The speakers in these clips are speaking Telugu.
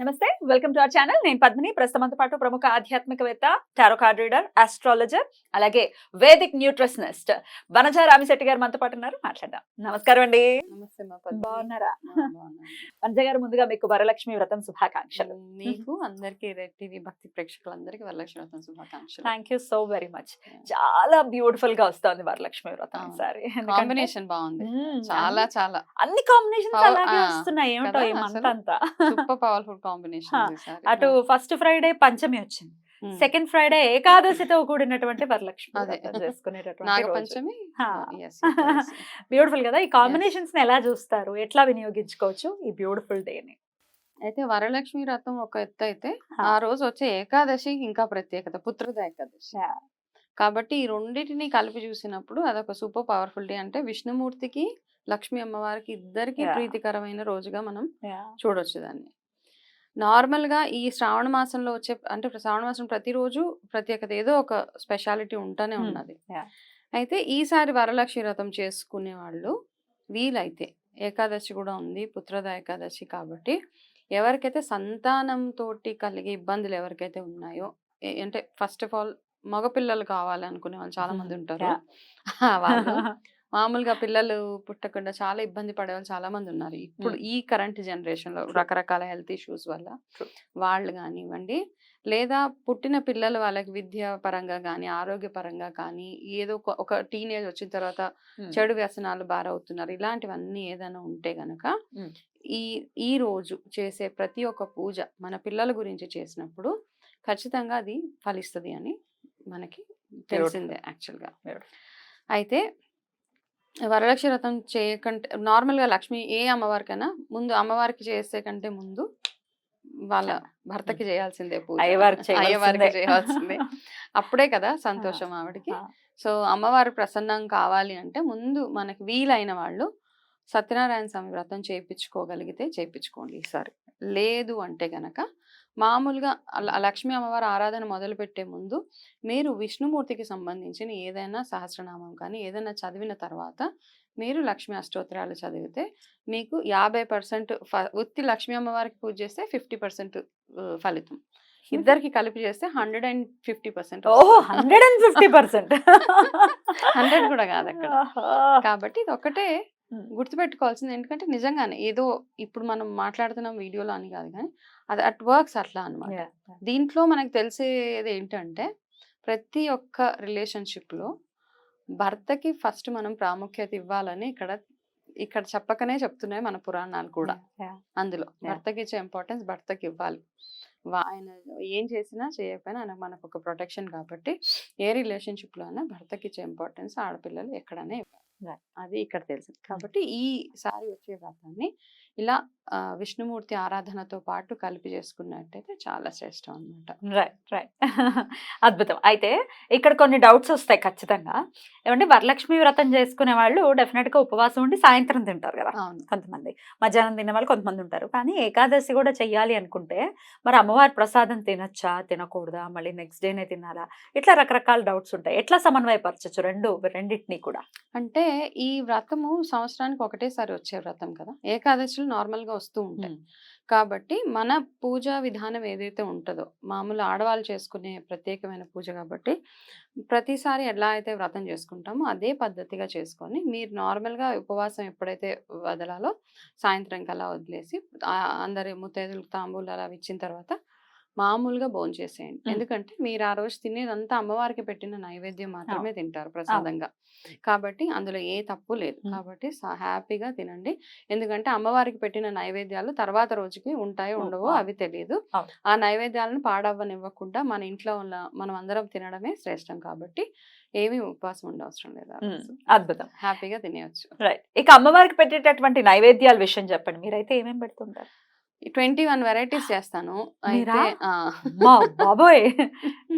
నమస్తే వెల్కమ్ టు అవర్ ఛానల్. నేను పద్మిని. ప్రస్తుతంతో పాటు ప్రముఖ ఆధ్యాత్మికవేత్త టారో కార్డ్ రీడర్ ఆస్ట్రాలజర్ అలాగే వేదిక్ న్యూట్రిషనిస్ట్ వనజ రామిశెట్టి గారు మనతో పాటు ఉన్నారు. మాట్లాడదాం. నమస్కారం అండి. బాగున్నారా. వనజ గారు ముందుగా మీకు వరలక్ష్మి వ్రతం శుభాకాంక్షలు. నీకు అందరికి టీవీ భక్తి ప్రేక్షకులందరికీ వరలక్ష్మి వ్రతం శుభాకాంక్షలు. Thank you so very much చాలా బ్యూటిఫుల్గా వస్తుంది వరలక్ష్మి వ్రతం. సారీ కాంబినేషన్ బాగుంది. చాలా చాలా. అన్ని కాంబినేషన్స్ Power- అలాగే వస్తున్నాయి ఏమిటో ఈ మంత్? అంతా. సూపర్ పవర్ఫుల్ కాంబినేషన్ అటు ఫస్ట్ ఫ్రైడే పంచమి వచ్చింది. సెకండ్ ఫ్రైడే ఏకాదశితో కూడినటువంటి వరలక్ష్మి చేసుకునేటటువంటి. బ్యూటిఫుల్ కదా? ఈ కాంబినేషన్స్ని ఎలా చూస్తారు? ఎట్లా వినియోగించుకోవచ్చు ఈ బ్యూటిఫుల్ డే ని? అయితే వరలక్ష్మి వ్రతం ఒక ఎత్తు అయితే. ఆ రోజు వచ్చే ఏకాదశి ఇంకా ప్రత్యేకత పుత్రద ఏకాదశి. కాబట్టి ఈ రెండింటిని కలిపి చూసినప్పుడు అదొక సూపర్ పవర్ఫుల్ డే అంటే విష్ణుమూర్తికి లక్ష్మీ అమ్మవారికి ఇద్దరికి. ప్రీతికరమైన రోజుగా మనం చూడొచ్చు దాన్ని. నార్మల్గా ఈ శ్రావణ మాసంలో వచ్చే అంటే శ్రావణ మాసం ప్రతిరోజు ప్రత్యేకత ఏదో ఒక స్పెషాలిటీ ఉంటానే. ఉన్నది. అయితే ఈసారి వరలక్ష్మి వ్రతం చేసుకునే వాళ్ళు వీలైతే ఏకాదశి కూడా ఉంది పుత్రద ఏకాదశి కాబట్టి ఎవరికైతే సంతానంతో కలిగే ఇబ్బందులు ఎవరికైతే ఉన్నాయో అంటే ఫస్ట్ ఆఫ్ ఆల్ మగపిల్లలు కావాలి అనుకునే వాళ్ళు చాలా మంది ఉంటారు. వాళ్ళు మామూలుగా పిల్లలు పుట్టకుండా చాలా ఇబ్బంది పడే వాళ్ళు చాలా మంది ఉన్నారు. ఇప్పుడు ఈ కరెంట్ జనరేషన్లో రకరకాల హెల్త్ ఇష్యూస్ వల్ల. వాళ్ళు కానివ్వండి లేదా పుట్టిన పిల్లలు వాళ్ళకి విద్య పరంగా కానీ ఆరోగ్య పరంగా కానీ ఏదో ఒక- టీనేజ్ వచ్చిన తర్వాత చెడు వ్యసనాలు బారవుతున్నారు. ఇలాంటివన్నీ ఏదైనా ఉంటే గనక. ఈ ఈ రోజు చేసే ప్రతి ఒక్క పూజ మన పిల్లల గురించి చేసినప్పుడు ఖచ్చితంగా అది ఫలిస్తుంది అని మనకి తెలిసిందే యాక్చువల్గా. అయితే వరలక్ష్మి వ్రతం చేయకంటే నార్మల్గా లక్ష్మి ఏ అమ్మవారికైనా ముందు అమ్మవారికి చేసే కంటే ముందు వాళ్ళ భర్తకి చేయాల్సిందే పూజ. అయ్యవారికి చేయాల్సిందే. అప్పుడే కదా సంతోషం ఆవిడకి. సో అమ్మవారి ప్రసన్నం కావాలి అంటే ముందు మనకి వీలైన వాళ్ళు సత్యనారాయణ స్వామి వ్రతం చేయించుకోగలిగితే చేయించుకోండి ఈసారి. లేదు అంటే గనక మామూలుగా లక్ష్మీ అమ్మవారి ఆరాధన మొదలు పెట్టే ముందు మీరు విష్ణుమూర్తికి సంబంధించిన ఏదైనా సహస్రనామం కానీ ఏదైనా చదివిన తర్వాత మీరు లక్ష్మీ అష్టోత్తరాలు చదివితే మీకు యాభై పర్సెంట్ ఉత్తి లక్ష్మీ అమ్మవారికి పూజ చేస్తే ఫిఫ్టీ పర్సెంట్ ఫలితం. ఇద్దరికి కలిపి చేస్తే హండ్రెడ్ అండ్ ఫిఫ్టీ పర్సెంట్ ఓహో! Hundred and fifty percent. Hundred కూడా కాదు అక్కడ. కాబట్టి ఇది ఒకటే. గుర్తుపెట్టుకోవాల్సింది. ఎందుకంటే నిజంగానే ఏదో ఇప్పుడు మనం మాట్లాడుతున్నాం వీడియోలో అని కాదు కానీ అది అట్ వర్క్స్ అట్లా అన్నమాట. దీంట్లో మనకు తెలిసేది ఏంటంటే ప్రతి ఒక్క రిలేషన్షిప్లో భర్తకి ఫస్ట్ మనం ప్రాముఖ్యత ఇవ్వాలని ఇక్కడ ఇక్కడ చెప్పకనే చెప్తున్నాయి మన పురాణాలు కూడా. అందులో. భర్తకి ఇచ్చే ఇంపార్టెన్స్ భర్తకి ఇవ్వాలి. వా- ఆయన ఏం చేసినా చేయకపోయినా ఆయన మనకు ఒక ప్రొటెక్షన్ కాబట్టి ఏ రిలేషన్షిప్లో అయినా భర్తకి ఇచ్చే ఇంపార్టెన్స్ ఆడపిల్లలు ఎక్కడనే ఇవ్వాలి. అది ఇక్కడ తెలిసింది. కాబట్టి ఈసారి వచ్చే వ్రతాన్ని ఇలా విష్ణుమూర్తి ఆరాధనతో పాటు కలిపి చేసుకున్నట్టయితే చాలా శ్రేష్టం అన్నమాట రైట్ రైట్. అద్భుతం. అయితే ఇక్కడ కొన్ని డౌట్స్ వస్తాయి ఖచ్చితంగా. ఏమంటే వరలక్ష్మి వ్రతం చేసుకునే వాళ్ళు డెఫినెట్గా ఉపవాసం ఉండి సాయంత్రం తింటారు కదా కొంతమంది. మధ్యాహ్నం తినే వాళ్ళు కొంతమంది ఉంటారు. కానీ ఏకాదశి కూడా చెయ్యాలి అనుకుంటే మరి అమ్మవారి ప్రసాదం తినచ్చా? తినకూడదా? మళ్ళీ నెక్స్ట్ డేనే తినాలా? ఇట్లా రకరకాల డౌట్స్ ఉంటాయి. ఎట్లా సమన్వయపరచచ్చు రెండు రెండింటినీ కూడా? అంటే ఈ వ్రతము సంవత్సరానికి ఒకటేసారి వచ్చే వ్రతం కదా? ఏకాదశులు నార్మల్గా వస్తూ ఉంటాయి. కాబట్టి మన పూజా విధానం ఏదైతే ఉంటుందో మామూలు ఆడవాళ్ళు చేసుకునే ప్రత్యేకమైన పూజ కాబట్టి ప్రతిసారి ఎలా అయితే వ్రతం చేసుకుంటామో అదే పద్ధతిగా చేసుకొని మీరు నార్మల్గా ఉపవాసం ఎప్పుడైతే వదలాలో సాయంత్రం కల్లా వదిలేసి అందరి ముత్తైదులకు తాంబూలాలు అవి ఇచ్చిన తర్వాత మామూలుగా భోజనం చేసేయండి మ్మ్. ఎందుకంటే మీరు ఆ రోజు తినేదంతా అమ్మవారికి పెట్టిన నైవేద్యం మాత్రమే తింటారు ప్రసాదంగా. కాబట్టి అందులో ఏ తప్పు లేదు. కాబట్టి హ్యాపీగా తినండి. ఎందుకంటే అమ్మవారికి పెట్టిన నైవేద్యాలు తర్వాత రోజుకి ఉంటాయో ఉండవో. అవి తెలియదు. ఆ నైవేద్యాలను పాడవ్వనివ్వకుండా మన ఇంట్లో ఉన్న మనం అందరం తినడమే శ్రేష్టం కాబట్టి ఏమీ ఉపవాసం ఉండవసరం లేదు. అద్భుతం. హ్యాపీగా తినేయచ్చు. రైట్. ఇక అమ్మవారికి పెట్టేటటువంటి నైవేద్యాల విషయం చెప్పండి. మీరైతే ఏమేమి పెడుతుంటారు? ట్వంటీ వన్ వెరైటీస్ చేస్తాను? అయితే బాబోయ్!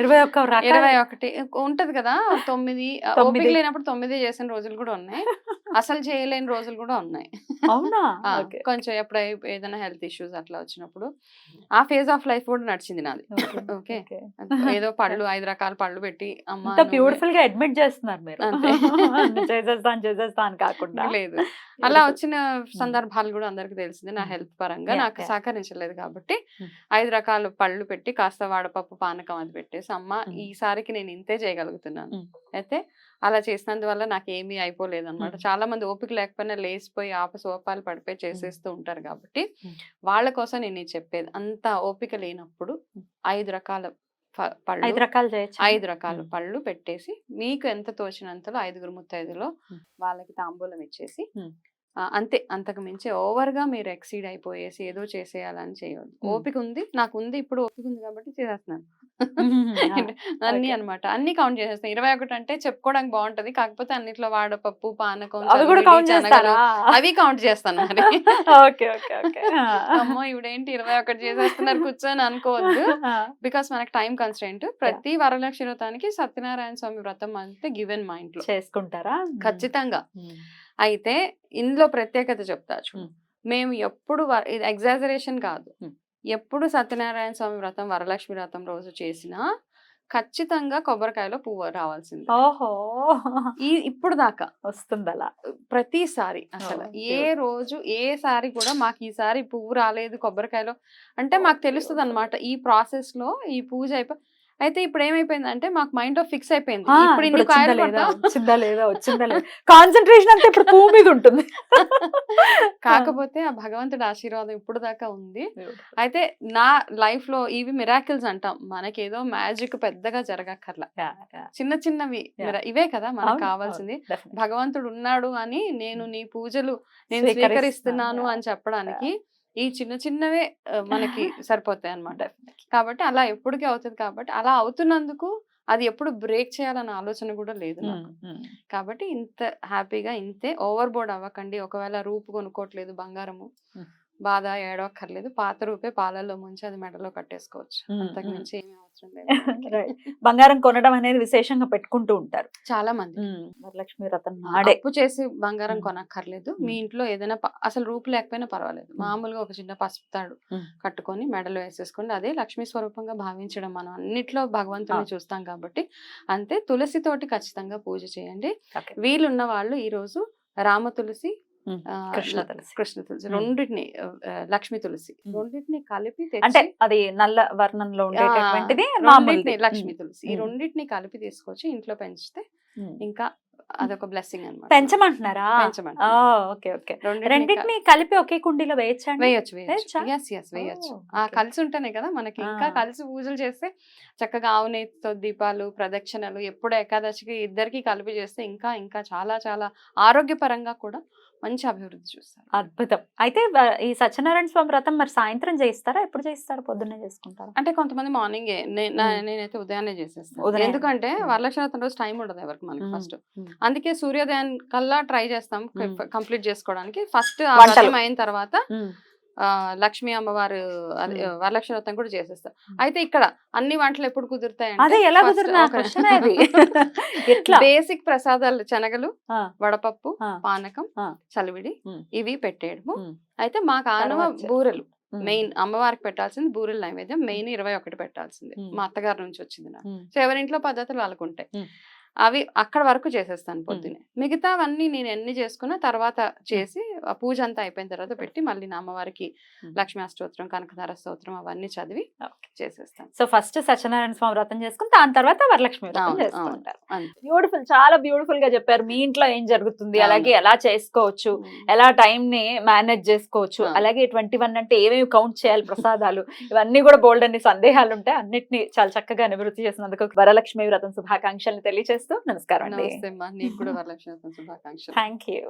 ఇరవై ఒక్క ఇరవై ఒకటి ఉంటది కదా తొమ్మిది. ఓపిక లేనప్పుడు తొమ్మిది చేసిన రోజులు కూడా ఉన్నాయి. అసలు చేయలేని రోజులు కూడా ఉన్నాయి. అవునా? కొంచెం ఎప్పుడు ఏదైనా హెల్త్ ఇష్యూస్ అట్లా వచ్చినప్పుడు ఆ ఫేజ్ ఆఫ్ లైఫ్ కూడా నడిచింది నాది. ఓకే. ఏదో పళ్ళు ఐదు రకాల పళ్ళు పెట్టి అమ్మ బ్యూటిఫుల్గా అడ్మిట్ చేస్తున్నారు మీరు. అంతే. చేసేస్తాను చేసేస్తాను కాకుండా. లేదు. అలా వచ్చిన సందర్భాలు కూడా అందరికి తెలిసింది నా. హెల్త్ పరంగా. నాకు. సహకరించలేదు కాబట్టి. ఐదు రకాల పళ్ళు పెట్టి కాస్త వాడపప్పు పానకం అది పెట్టేసి అమ్మ మ్మ్. ఈసారికి నేను ఇంతే చేయగలుగుతున్నాను. అయితే అలా చేసినందువల్ల నాకు ఏమీ అయిపోలేదు అనమాట. చాలా మంది ఓపిక లేకపోయినా లేచిపోయి ఆప సోపాలు పడిపోయి చేసేస్తూ ఉంటారు కాబట్టి. వాళ్ళ కోసం నేను చెప్పేది అంత ఓపిక లేనప్పుడు ఐదు రకాల పళ్ళు ఐదు రకాలు చేయొచ్చు ఐదు రకాల. పళ్ళు పెట్టేసి మీకు ఎంత తోచినంతలో ఐదుగురు ముత్తైదులో. వాళ్ళకి తాంబూలం ఇచ్చేసి అంతే అంతకు మించి ఓవర్గా మీరు ఎక్సీడ్ అయిపోయేసి ఏదో చేసేయాలని చేయవద్దు. ఓపిక ఉంది నాకు ఉంది ఇప్పుడు ఓపిక ఉంది కాబట్టి చేసేస్తున్నాను మ్మ్. అన్ని. అన్నమాట అన్ని కౌంట్ చేసేస్తాను ఇరవై ఒకటి అంటే చెప్పుకోవడానికి బాగుంటది కాకపోతే అన్నిట్లో వాడపప్పు పానకం అవి కూడా కౌంట్ అవి చేస్తాను మరి. అమ్మో! ఇవిడేంటి ఇరవై ఒకటి చేసేస్తున్నారు కూర్చొని అనుకోవద్దు. బికాస్ మనకి టైం కన్స్టెంట్ ప్రతి వరలక్ష్మి వ్రతానికి సత్యనారాయణ స్వామి వ్రతం అంతే గివెన్ మా ఇంట్లో. చేసుకుంటారా? ఖచ్చితంగా. అయితే ఇందులో ప్రత్యేకత చెప్తా. మేము. ఎప్పుడు ఎగ్జాజరేషన్ కాదు. ఎప్పుడు సత్యనారాయణ స్వామి వ్రతం వరలక్ష్మి వ్రతం రోజు చేసినా ఖచ్చితంగా కొబ్బరికాయలో పువ్వు రావాల్సింది. ఓహో! ఈ ఇప్పుడు దాకా. వస్తుంది అలా ప్రతిసారి అసలు ఏ రోజు ఏ సారి కూడా మాకు ఈసారి పువ్వు రాలేదు కొబ్బరికాయలో. అంటే మాకు తెలుస్తుంది అనమాట ఈ ప్రాసెస్లో ఈ పూజ అయిపో అయితే ఇప్పుడు ఏమైపోయిందంటే మాకు మైండ్లో ఫిక్స్ అయిపోయింది ఇప్పుడు కాయలు లేదా. వచ్చిందా లేదా? వచ్చిందా లేదా? కాన్సన్ట్రేషన్ అంతా ఇప్పుడు పువ్వు మీద ఉంటుంది. కాకపోతే ఆ భగవంతుడి ఆశీర్వాదం ఇప్పుడు దాకా ఉంది. అయితే నా లైఫ్లో ఇవి మిరాకిల్స్ అంటాం. మనకేదో మ్యాజిక్ పెద్దగా జరగక్కర్లా. చిన్న చిన్నవి ఇవే కదా మనకు కావాల్సింది. భగవంతుడు ఉన్నాడు అని నేను నీ పూజలు నేను స్వీకరిస్తున్నాను. అని చెప్పడానికి ఈ చిన్న చిన్నవే మనకి సరిపోతాయి అన్నమాట Definitely. కాబట్టి అలా ఎప్పటికీ అవుతుంది కాబట్టి అలా అవుతున్నందుకు అది ఎప్పుడు బ్రేక్ చేయాలన్న ఆలోచన కూడా లేదు నాకు. కాబట్టి ఇంత హ్యాపీగా ఇంతే ఓవర్ బోర్డ్ అవ్వకండి ఒకవేళ రూపు కొనుక్కోవట్లేదు బంగారము. బాధ ఏడవక్కర్లేదు పాత రూపే పాలల్లో ముంచి అది మెడలో కట్టేసుకోవచ్చు అంతకు. మించి ఏమీ అవసరం లేదు. బంగారం కొనడం అనేది విశేషంగా పెట్టుకుంటూ ఉంటారు చాలా మంది వరలక్ష్మి నాడే అప్పు చేసి బంగారం. కొనక్కర్లేదు. మీ ఇంట్లో ఏదైనా అసలు రూపు లేకపోయినా పర్వాలేదు మ్మ్. మామూలుగా ఒక చిన్న పసుపు తాడు. కట్టుకొని మెడలో వేసేసుకోండి అదే లక్ష్మీ స్వరూపంగా భావించడం మనం అన్నిట్లో భగవంతుని. చూస్తాం కాబట్టి అంతే తులసి తోటి ఖచ్చితంగా పూజ చేయండి. వీలున్న వాళ్ళు ఈ రోజు రామ తులసి కృష్ణ తులసి. కృష్ణ తులసి. రెండింటిని లక్ష్మీ తులసి. రెండింటిని కలిపి అంటే అది నల్ల వర్ణంలో ఉండేటటువంటిది లక్ష్మీ తులసి ఈ. రెండింటిని కలిపి తీసుకొచ్చి ఇంట్లో పెంచితే. ఇంకా అదొక బ్లెస్సింగ్ అనమాట పెంచమంటున్నారా పెంచమంటున్నా. ఓకే ఓకే రెండింటిని కలిపి ఒకే కుండీలో వేయొచ్చు వేయొచ్చా? వేయొచ్చు ఆ. కలిసి ఉంటేనే కదా మనకి ఇంకా. కలిసి పూజలు చేస్తే చక్కగా ఆవు నెయ్యితో దీపాలు ప్రదక్షిణలు ఎప్పుడు ఏకాదశికి ఇద్దరికి కలిపి చేస్తే ఇంకా ఇంకా చాలా చాలా ఆరోగ్యపరంగా కూడా మంచి అభివృద్ధి చూస్తారు అద్భుతం అయితే ఈ సత్యనారాయణ స్వామి వ్రతం మరి సాయంత్రం చేయిస్తారా ఎప్పుడు చేయిస్తారు పొద్దున్నే చేసుకుంటారా అంటే కొంతమంది మార్నింగ్ నేనైతే ఉదయాన్నే చేసేస్తాను. ఎందుకంటే. వరలక్ష్మి రోజు టైం ఉండదు ఎవరికి మనకి. ఫస్ట్. అందుకే సూర్యోదయం కల్లా ట్రై చేస్తాం. కంప్లీట్ చేసుకోవడానికి ఫస్ట్. అయిన తర్వాత లక్ష్మీ అమ్మవారు. వరలక్ష్మి వ్రతం కూడా చేసేస్తాం మ్మ్. అయితే ఇక్కడ అన్ని వంటలు ఎప్పుడు కుదురుతాయి అదే ఎలా బేసిక్ ప్రసాదాలు శనగలు. వడపప్పు. పానకం. చలివిడి. ఇవి పెట్టేయడము. అయితే మాకు ఆనవ బూరెలు. మెయిన్ అమ్మవారికి పెట్టాల్సింది బూరెల నైవేద్యం మెయిన్ ఇరవై ఒకటి పెట్టాల్సింది. మా అత్తగారి నుంచి వచ్చింది నాకు. సో ఎవరింట్లో పద్ధతులు వాళ్ళకు ఉంటాయి మ్మ్. అవి అక్కడ వరకు చేసేస్తాను పొద్దునే మిగతావన్నీ నేను ఎన్ని చేసుకున్నా తర్వాత చేసి ఆ పూజ అంతా అయిపోయిన తర్వాత పెట్టి మళ్ళీ నా అమ్మవారికి. లక్ష్మీ అష్టోత్తరం కనకధార స్తోత్రం అవన్నీ చదివి చేసేస్తాను. సో ఫస్ట్ సత్యనారాయణ స్వామి వ్రతం చేసుకుని దాని తర్వాత వరలక్ష్మి వ్రతం చేసుకుంటారు. బ్యూటిఫుల్ చాలా బ్యూటిఫుల్గా చెప్పారు. మీ ఇంట్లో ఏం జరుగుతుంది. అలాగే ఎలా చేసుకోవచ్చు? ఎలా టైం ని మేనేజ్ చేసుకోవచ్చు. అలాగే ట్వంటీ వన్ అంటే ఏమేమి కౌంట్ చేయాలి? ప్రసాదాలు? ఇవన్నీ కూడా బోల్డ్ అన్ని సందేహాలు ఉంటాయి. అన్నిటిని చాలా చక్కగా నివృత్తి చేసినందుకు వరలక్ష్మి వ్రతం శుభాకాంక్షల్ని తెలియజేస్తూ నమస్కారం అండి. నీకు కూడా వరలక్ష్మి శుభాకాంక్షలు. Thank you